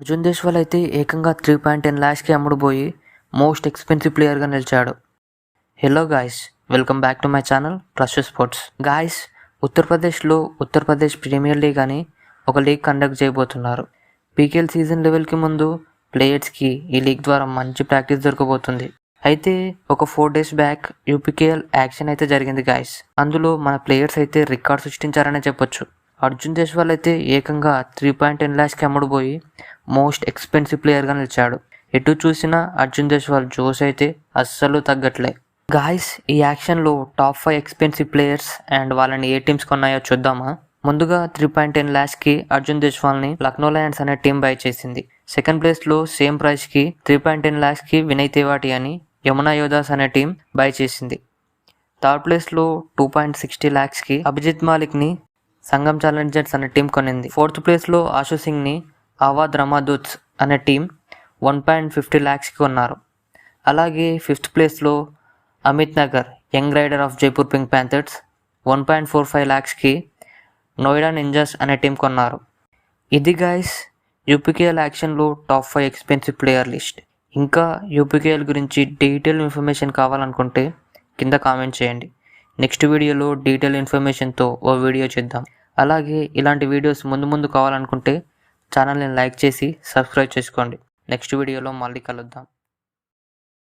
అర్జున్ దేశ్వాల్ అయితే ఏకంగా three point ten ల్యాక్స్కి అమ్ముడుపోయి మోస్ట్ ఎక్స్పెన్సివ్ ప్లేయర్గా నిలిచాడు. Hello guys welcome back to my channel plus sports guys ఉత్తరప్రదేశ్లో ఉత్తరప్రదేశ్ ప్రీమియర్ లీగ్ అని ఒక లీగ్ కండక్ట్ చేయబోతున్నారు. పీకేఎల్ సీజన్ లెవెల్కి ముందు ప్లేయర్స్కి ఈ లీగ్ ద్వారా మంచి ప్రాక్టీస్ దొరకబోతుంది. అయితే ఒక four days back UPKL auction అయితే జరిగింది గాయస్ అందులో మన ప్లేయర్స్ అయితే రికార్డ్ సృష్టించారనే చెప్పొచ్చు. అర్జున్ దేశ్వాల్ అయితే ఏకంగా త్రీ పాయింట్ టెన్ ల్యాక్స్కి అమ్ముడుపోయి మోస్ట్ ఎక్స్పెన్సివ్ ప్లేయర్గా నిలిచాడు. ఎటు చూసినా అర్జున్ దేశ్వాల్ జోస్ అయితే అస్సలు తగ్గట్లే. గాయస్ ఈ యాక్షన్లో top five expensive players and వాళ్ళని ఏ టీమ్స్ కొన్నాయో చూద్దామా? ముందుగా త్రీ పాయింట్ టెన్ ల్యాక్స్కి అర్జున్ దేశ్వాల్ని లక్నో లయన్స్ అనే టీం బై చేసింది. సెకండ్ ప్లేస్లో సేమ్ ప్రైస్కి త్రీ పాయింట్ టెన్ ల్యాక్స్కి వినయ్ తేవాటి అని యమునా యోధాస్ అనే టీం బై చేసింది. థర్డ్ ప్లేస్లో టూ పాయింట్ సిక్స్టీ ల్యాక్స్కి అభిజిత్ మాలిక్ని సంగం ఛాలెంజర్స్ అనే టీం కొనింది. ఫోర్త్ ప్లేస్లో ఆశు సింగ్ని ఆవాద్ రమాదూత్స్ అనే టీం వన్ పాయింట్ ఫిఫ్టీ ల్యాక్స్కి ఉన్నారు. అలాగే ఫిఫ్త్ ప్లేస్లో Amit Nagar young raider of Jaipur pink panthers one point four five ల్యాక్స్కి Noida ninjas అనే టీం కొన్నారు. ఇది guys UPKL యాక్షన్లో top five expensive player list. ఇంకా యూపీకేఎల్ గురించి డీటెయిల్ ఇన్ఫర్మేషన్ కావాలనుకుంటే కింద కామెంట్ చేయండి. నెక్స్ట్ వీడియోలో డీటెయిల్ ఇన్ఫర్మేషన్తో ఓ వీడియో చేద్దాం. అలాగే ఇలాంటి వీడియోస్ ముందు ముందు కావాలనుకుంటే ఛానల్ని లైక్ చేసి సబ్స్క్రైబ్ చేసుకోండి. నెక్స్ట్ వీడియోలో మళ్ళీ కలుద్దాం.